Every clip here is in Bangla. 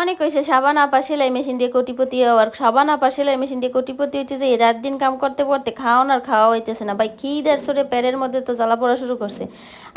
অনেক হয়েছে, সাবান আপা, সেলাই মেশিন দিয়ে কোটিপতি আর সাবান আপা, সেলাই মেশিন দিয়ে কোটিপতি হইতেছে এই রাত দিন কাম করতে করতে খাওয়ান আর খাওয়া হইতেছে না। ভাই, কি দেড়শোরে প্যারের মধ্যে তো জ্বালা পড়া শুরু করছে।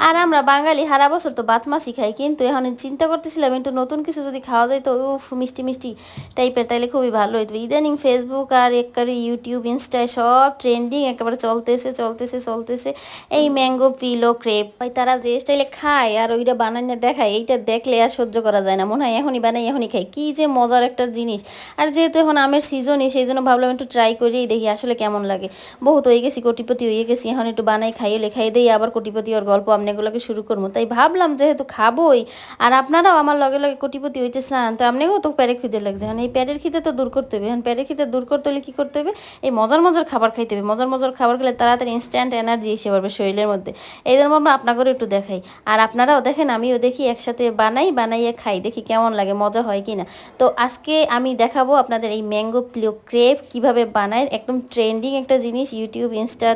আর আমরা বাঙালি সারা বছর তো বাত মাছই খাই, কিন্তু এখন চিন্তা করতেছিলাম, একটু নতুন কিছু যদি খাওয়া যায় তো, উফ, মিষ্টি মিষ্টি টাইপের তাইলে খুবই ভালো হইতো। ইদানিং ফেসবুক আর একবারে ইউটিউব ইনস্টায় সব ট্রেন্ডিং একেবারে চলতেছে চলতেছে চলতেছে। এই ম্যাঙ্গো পিলো ক্রেপ ভাই, তারা যে স্টাইলে খায় আর ওইটা বানানো দেখায়, এইটা দেখলে আর সহ্য করা যায় না। মনে হয় এখনই বানাই, এখনই খাই, কী যে মজার একটা জিনিস। আর যেহেতু এখন আমের সিজনই সেই জন্য ভাবলাম একটু ট্রাই করেই দেখি আসলে কেমন লাগে। বহুত হয়ে গেছি, কোটিপতি হয়ে গেছি, এখন একটু বানাই খাইও লেখাই দেই, আবার কোটিপতি ওর গল্প আপনিগুলোকে শুরু করব। তাই ভাবলাম যেহেতু খাবোই, আর আপনারাও আমার লগে লগে কোটিপতি হইতে চান তো আপনিও তো প্যারে খিদে লাগছে। এখন এই প্যারের খিদে তো দূর করতে হবে। এখন প্যারের খিদে দূর করতে হলে কী করতে হবে? এই মজার মজার খাবার খাইতে হবে। মজার মজার খাবার খেলে তাড়াতাড়ি ইনস্ট্যান্ট এনার্জি এসে পারবে শরীরের মধ্যে। এই জন্য আমরা আপনাকেও একটু দেখাই। আর আপনারাও দেখেন, আমিও দেখি, একসাথে বানাই, বানাইয়ে খাই, দেখি কেমন লাগে, মজা হয় কি না তো আজকে আমি দেখাবো আপনাদের এই ম্যাঙ্গো প্লিও ক্রেপ কীভাবে বানায়। একদম ট্রেন্ডিং একটা জিনিস, ইউটিউব, ইনস্টা,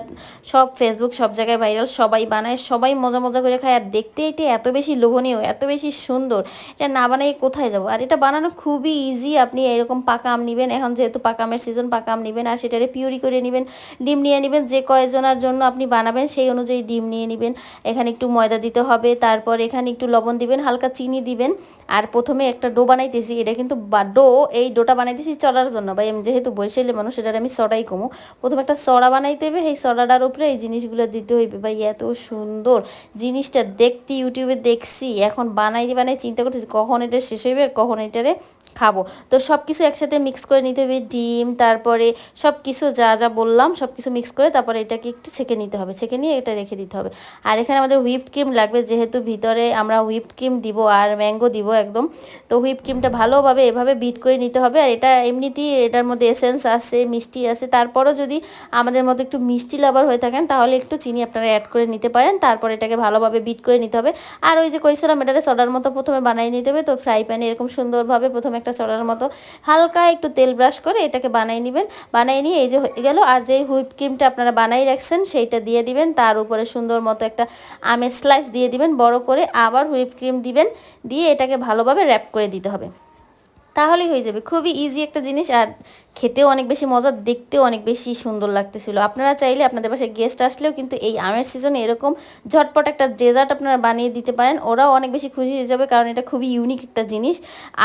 সব ফেসবুক, সব জায়গায় ভাইরাল সবাই বানায়, সবাই মজা মজা করে খায়। আর দেখতে এটা এত বেশি লোভনীয়, এত বেশি সুন্দর। এটা না বানাই কোথায় যাব? আর এটা বানানো খুবই ইজি আপনি এরকম পাকা আম নেবেন। এখন যেহেতু পাকা আমের সিজন পাকা আম নেবেন আর সেটারে পিউরি করে নেবেন। ডিম নিয়ে নেবেন, যে কয়জনের জন্য আপনি বানাবেন সেই অনুযায়ী ডিম নিয়ে নেবেন। এখানে একটু ময়দা দিতে হবে, তারপর এখানে একটু লবণ দিবেন, হালকা চিনি দিবেন। আর প্রথমে একটা ডো বানাইতেছি, এটা কিন্তু ডো, এই ডোটা বানাইতেছি চড়ার জন্য। ভাই, আমি যেহেতু বৈশালী মানুষ এটার আমি সড়াই কমু। প্রথমে একটা সড়া বানাইতে হবে এই সড়াটার উপরে এই জিনিসগুলো দিতে হইবে। ভাই, এত সুন্দর জিনিসটা দেখতে, ইউটিউবে দেখছি, এখন বানাইতে বানাই চিন্তা করতেছি, কখন এটা শেষ হইবে আর কখন এটারে খাব। তো সব কিছু একসাথে মিক্স করে নিতে হবে, ডিম, তারপরে সব কিছু যা যা বললাম সব কিছু মিক্স করে তারপরে এটাকে একটু ছেঁকে নিতে হবে। ছেঁকে নিয়ে এটা রেখে দিতে হবে। আর এখানে আমাদের হুইপড ক্রিম লাগবে, যেহেতু ভিতরে আমরা হুইপড ক্রিম দিব আর ম্যাঙ্গো দিব একদম, তো হুইপ ক্রিমটা ভালোভাবে এভাবে বিট করে নিতে হবে। আর এটা এমনিতেই এটার মধ্যে এসেন্স আছে, মিষ্টি আছে। তারপরও যদি আমাদের মতো একটু মিষ্টি লাভার হয়ে থাকেন, তাহলে একটু চিনি আপনারা অ্যাড করে নিতে পারেন। তারপর এটাকে ভালোভাবে বিট করে নিতে হবে। আর ওই যে কইছিলাম এটাকে চড়ার মতো প্রথমে বানিয়ে নিতে হবে। তো ফ্রাই প্যানে এরকম সুন্দরভাবে প্রথমে একটা চড়ার মতো হালকা একটু তেল ব্রাশ করে এটাকে বানিয়ে নেবেন। বানিয়ে নিয়ে এই যে হয়ে গেল। আর যে হুইপ ক্রিমটা আপনারা বানাই রাখছেন, সেইটা দিয়ে দিবেন। তার উপরে সুন্দর মতো একটা আমের স্লাইস দিয়ে দিবেন। বড় করে আবার হুইপ ক্রিম দিবেন। দিয়ে এটাকে ভালোভাবে র্যাপ করে দিতে হবে। তাহলেই হয়ে যাবে। খুবই ইজি একটা জিনিস আর খেতেও অনেক বেশি মজা, দেখতেও অনেক বেশি সুন্দর লাগতেছিল। আপনারা চাইলে আপনাদের পাশে গেস্ট আসলেও কিন্তু এই আমের সিজনে এরকম ঝটপট একটা ডেজার্ট আপনারা বানিয়ে দিতে পারেন। ওরাও অনেক বেশি খুশি হয়ে যাবে কারণ এটা খুবই ইউনিক একটা জিনিস।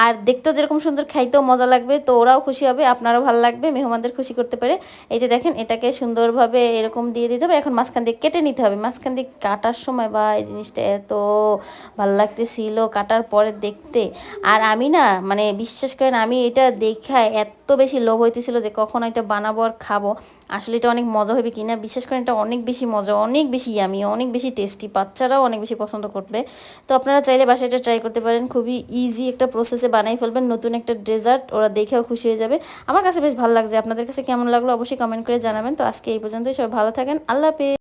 আর দেখতেও যেরকম সুন্দর, খাইতেও মজা লাগবে, তো ওরাও খুশি হবে, আপনারও ভালো লাগবে, মেহমানদের খুশি করতে পারে। এই যে দেখেন, এটাকে সুন্দরভাবে এরকম দিয়ে দিতে হবে। এখন মাঝখান দিয়ে কেটে নিতে হবে। মাঝখান দিয়ে কাটার সময়, বা এই জিনিসটা এত ভালো লাগতেছিল কাটার পরে দেখতে। আর আমি না মানে বিশ্বাস করেন, আমি এটা দেখায় এত বেশি লোভ হইতেছিল যে কখন এটা বানাবো আর খাব। আসলে এটা অনেক মজা হবে কিনা, বিশেষ করে এটা অনেক বেশি মজা, অনেক বেশি ইয়ামি অনেক বেশি টেস্টি বাচ্চারাও অনেক বেশি পছন্দ করবে। তো আপনারা চাইলে বাসায় এটা ট্রাই করতে পারেন, খুবই ইজি একটা প্রসেসে বানাই ফেলবেন, নতুন একটা ডেজার্ট ওরা দেখেও খুশি হয়ে যাবে। আমার কাছে বেশ ভালো লাগছে, আপনাদের কাছে কেমন লাগল অবশ্যই কমেন্ট করে জানাবেন। তো আজকে এই পর্যন্তই, সবাই ভালো থাকেন, আল্লাহ হাফেজ।